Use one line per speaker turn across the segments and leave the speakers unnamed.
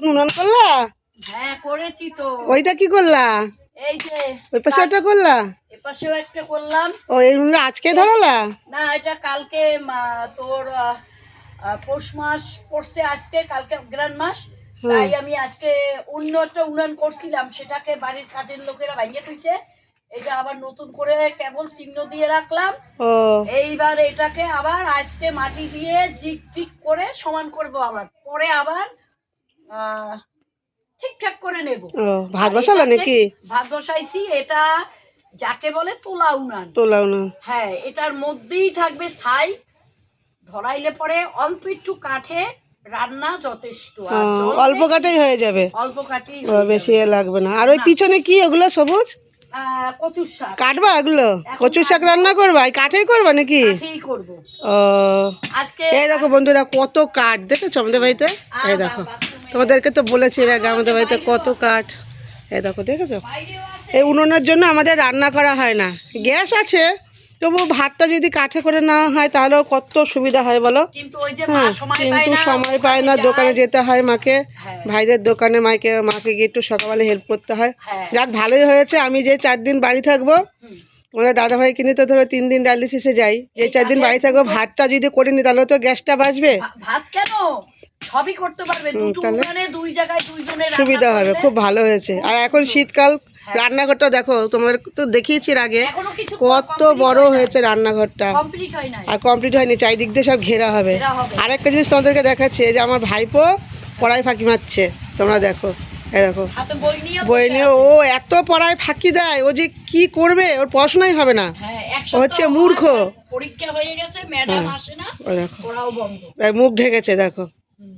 তুমি উনান করলা?
হ্যাঁ করেছি তো।
ওইটা কি করলা?
এই যে
ওই পাশে ওটা করলা?
এপাশেও একটা করলাম।
ও এই আজকে ধরালা?
না এটা কালকে তোর পৌষ মাস পড়ছে আজকে কালকে অগ্রাণ মাস। তাই আমি আজকে অন্য একটা উনান করছিলাম সেটাকে বাড়ির কাজের লোকেরা ভাঙিয়ে তুইছে এটা আবার নতুন করে কেবল চিহ্ন দিয়ে রাখলাম। এইবার এটাকে আবার আজকে মাটি দিয়ে জিক টিক করে সমান করব আবার। পরে আবার ঠিকঠাক করে নেব।
ভাত বসালা নাকি?
ভাত বসাইছি এটা যাকে বলে তোলা উনান।
তোলা উনুন।
হ্যাঁ এটার মধ্যেই থাকবে ছাই ধরাইলে পরে অল্প একটু কাঠে রান্না যথেষ্ট।
অল্প কাটাই হয়ে যাবে।
অল্প কাঠি
ও, বেশি লাগবে না। আর ওই পিছনে কি ওগুলো সবুজ?
কচুর শাক।
কাটবা এগুলো? কচুর শাক রান্না করবা? এই কাঠেই করবা নাকি?
কাঠেই করব।
ও
আজকে
এই দেখো বন্ধুরা কত কাঠ। দেখেছ আমাদের বাড়িতে? এই দেখো। তোমাদেরকে তো বলেছি এর আগে আমাদের বাড়িতে কত কাঠ। এই দেখো দেখেছ? এই উনুনের জন্য আমাদের রান্না করা হয় না। গ্যাস আছে তবু ভাতটা যদি কাঠে করে নেওয়া হয় তাহলেও কত সুবিধা হয় বলো?
কিন্তু
হ্যাঁ
সময় পায়
কিন্তু
না
সময় পায় না দোকানে যেতে হয় মাকে।
হ্যাঁ।
ভাইদের দোকানে মাকে মাকে গিয়ে একটু সকালে হেল্প করতে হয়।
হ্যাঁ।
যাক ভালোই হয়েছে। আমি যে চার দিন বাড়ি থাকব তোমাদের দাদা ভাই কিনে তো ধরো তিন দিন ডায়ালিসিসে যাই। যে চার দিন বাড়ি থাকব ভাতটা যদি করে নি তাহলে তো গ্যাসটা বাঁচবে।
ভাত কেন? সবই করতে পারবে। দুই জায়গায় দুইজনের
সুবিধা হবে খুব ভালো হয়েছে। আর এখন শীতকাল রান্নাঘরটা দেখো তোমাদের তো দেখিয়েছি আগে কত বড় হয়েছে রান্নাঘরটা।
হয়
আর কমপ্লিট হয়নি চারিদিক দিয়ে সব ঘেরা হবে।
আর
একটা জিনিস তোমাদেরকে দেখাচ্ছে যে আমার ভাইপো পড়ায় ফাঁকি মারছে। তোমরা দেখো এই দেখো।
বই নিয়ে।
ও এত পড়ায় ফাঁকি দেয় ও যে কি করবে ওর পড়াশোনাই হবে না।
হ্যাঁ
হচ্ছে মূর্খ।
পরীক্ষা হয়ে গেছে ম্যাডাম
হ্যাঁ।
আসে না
দেখো মুখ ঢেকেছে দেখো।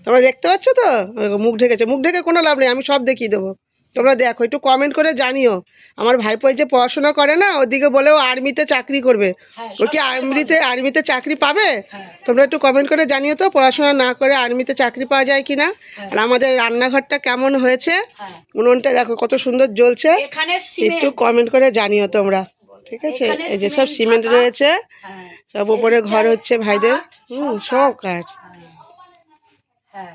তোমরা দেখতে পাচ্ছ তো? মুখ ঢেকেছে। মুখ ঢেকে কোনো লাভ নেই আমি সব দেখিয়ে দেবো। তোমরা দেখো একটু কমেন্ট করে জানিও। আমার ভাইপো যে পড়াশোনা করে না ওদিকে বলে ও আর্মিতে চাকরি করবে।
হ্যাঁ,
ও কি আর্মিতে আর্মিতে চাকরি পাবে?
হ্যাঁ।
তোমরা একটু কমেন্ট করে জানিও তো পড়াশোনা না করে আর্মিতে চাকরি পাওয়া যায় কি না আর আমাদের রান্নাঘরটা কেমন হয়েছে?
হ্যাঁ।
উনুনটা দেখো কত সুন্দর জ্বলছে। একটু কমেন্ট করে জানিও তোমরা। ঠিক আছে? এই যে সব
সিমেন্ট
রয়েছে।
হ্যাঁ।
সব উপরে ঘর হচ্ছে ভাইদের। হুম সব কাঠ।
হ্যাঁ